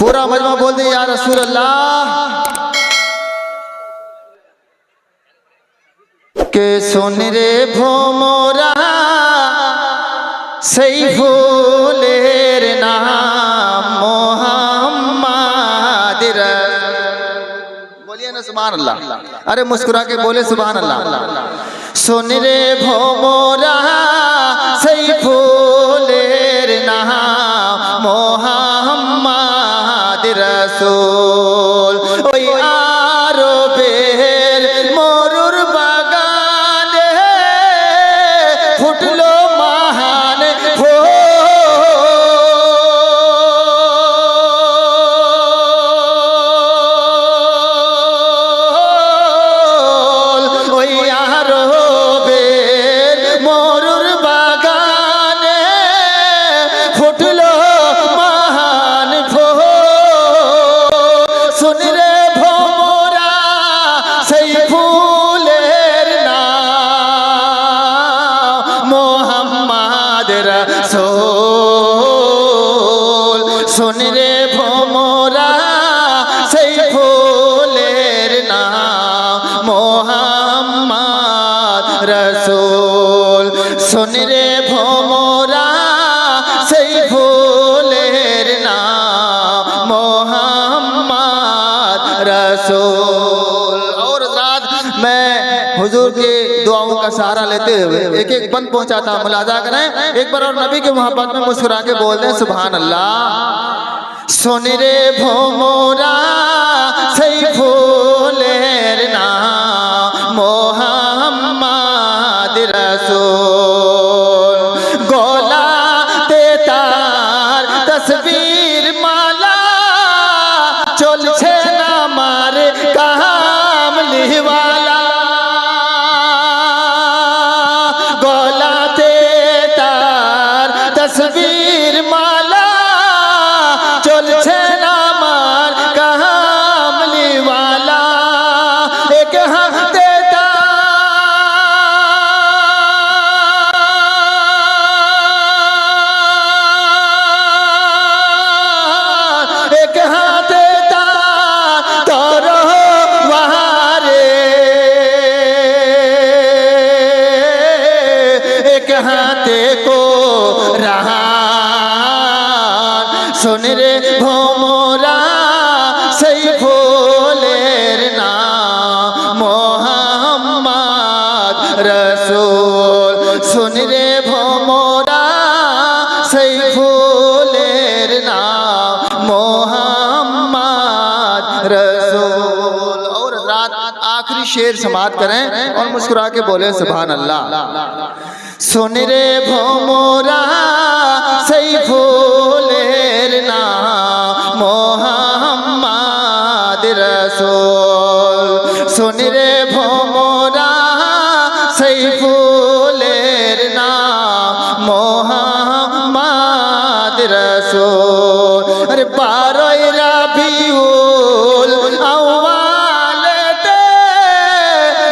पूरा मजमा बोल दे या रसूल अल्लाह के सुन रे भोमोरा सही फूलेर नाम मोहम्मद बोलिए ना सुबह अल्लाह अरे मुस्कुरा के बोले सुबह अल्लाह सुन रे भोमोरा শোনরে ভোমরা সেই ফুলের নাম মোহাম্মদ রসুল। শোনরে ভোমরা সেই ফুলের নাম মোহাম্মদ রসুল। हुजूर के दुआओं का सहारा लेते हुए एक एक बंद पहुँचा था मुलाजा करें। एक बार और नबी के मोहब्बत में मुस्कुरा के बोल दें सुबह अल्लाह सुन रे भोमोरा, सही भोले ना मोहम्मद रसूल। রে ভোমরা সেই ফুলের नाम मोहम्मद रसूल और रात आखिरी शेर समाप्त करें और मुस्कुरा के बोले सुभान अल्लाह सुन रे भोमोरा সেই ফুলের নাম মোহাম্মদ রসুল শুন রে ভোমরা সেই ফুলের বারোই রাবিউল আউয়ালেতে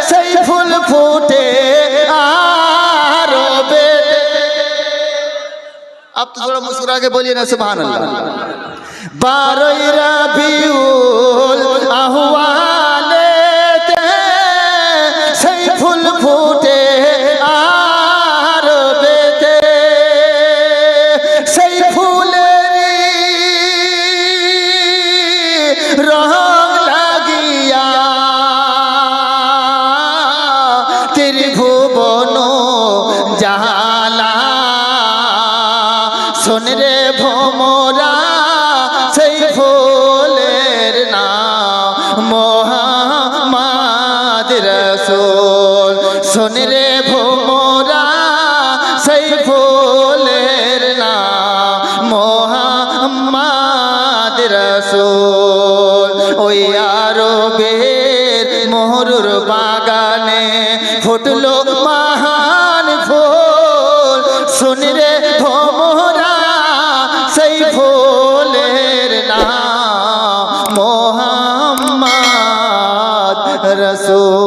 সেই ফুল ফুটে আরবে अब तो थोड़ा मुस्कुरा के बोलिए ना सुभान अल्लाह बारह रबिउल জালা শোন রে ভোমরা, সেই ফুলের না মোহাম্মদ রসুল। শোন রে ভোমরা, সেই ফুলের না মোহাম্মদ রসুল। ওই আরবের মোহরুর বাগানে ফুটলো রসুল